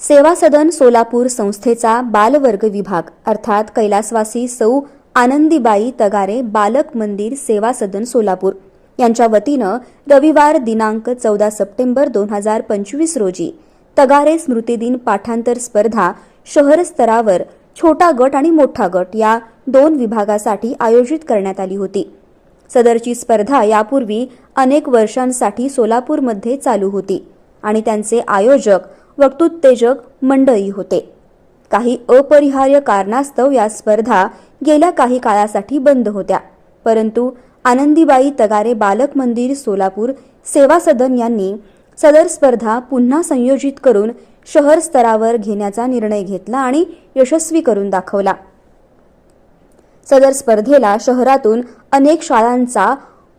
सेवा सदन सोलापूर संस्थेचा बालवर्ग विभाग अर्थात कैलासवासी सौ आनंदीबाई तगारे बालक मंदिर सेवा सदन सोलापूर. यांच्या वतीनं रविवार दिनांक चौदा सप्टेंबर दोन हजार पंचवीस रोजी तगारे स्मृतिदिन पाठांतर स्पर्धा शहर स्तरावर छोटा गट आणि मोठा गट या दोन विभागासाठी आयोजित करण्यात आली होती. सदरची स्पर्धा यापूर्वी अनेक वर्षांसाठी सोलापूरमध्ये चालू होती आणि त्यांचे आयोजक वक्तुत्तेजक मंडळी होते. काही अपरिहार्य कारणास्तव या स्पर्धा गेल्या काही काळासाठी बंद होत्या. परंतु आनंदीबाई तगारे बालक मंदिर सोलापूर सेवा सदन यांनी सदर स्पर्धा पुन्हा संयोजित करून शहर स्तरावर घेण्याचा निर्णय घेतला आणि यशस्वी करून दाखवला. सदर स्पर्धेला शहरातून अनेक शाळांचा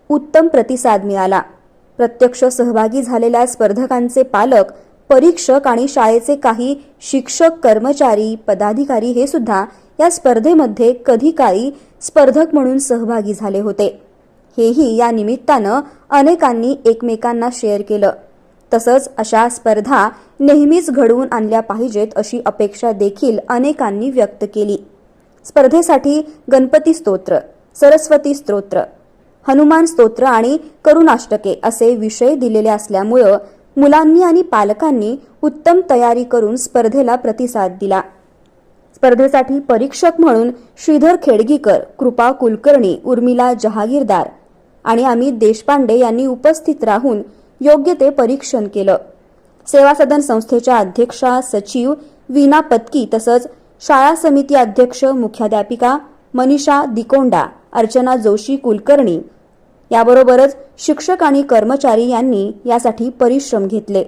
उत्तम प्रतिसाद मिळाला. प्रत्यक्ष सहभागी झालेल्या स्पर्धकांचे पालक परीक्षक आणि शाळेचे काही शिक्षक कर्मचारी पदाधिकारी हे सुद्धा या स्पर्धेमध्ये कधी काळी स्पर्धक म्हणून सहभागी झाले होते. हेही या निमित्तानं अनेकांनी एकमेकांना शेअर केलं. तसंच अशा स्पर्धा नेहमीच घडवून आणल्या पाहिजेत अशी अपेक्षा देखील अनेकांनी व्यक्त केली. स्पर्धेसाठी गणपती स्तोत्र सरस्वती स्तोत्र हनुमान स्तोत्र आणि करुणाष्टके असे विषय दिलेले असल्यामुळं मुलांनी आणि पालकांनी उत्तम तयारी करून स्पर्धेला प्रतिसाद दिला. स्पर्धेसाठी परीक्षक म्हणून श्रीधर खेडगीकर कृपा कुलकर्णी उर्मिला जहागीरदार आणि अमित देशपांडे यांनी उपस्थित राहून योग्य ते परीक्षण केलं. सेवा सदन संस्थेच्या अध्यक्षा सचिव वीना पत्की तसंच शाळा समिती अध्यक्ष मुख्याध्यापिका मनीषा दिकोंडा अर्चना जोशी कुलकर्णी याबरोबरच शिक्षक आणि कर्मचारी यांनी यासाठी परिश्रम घेतले.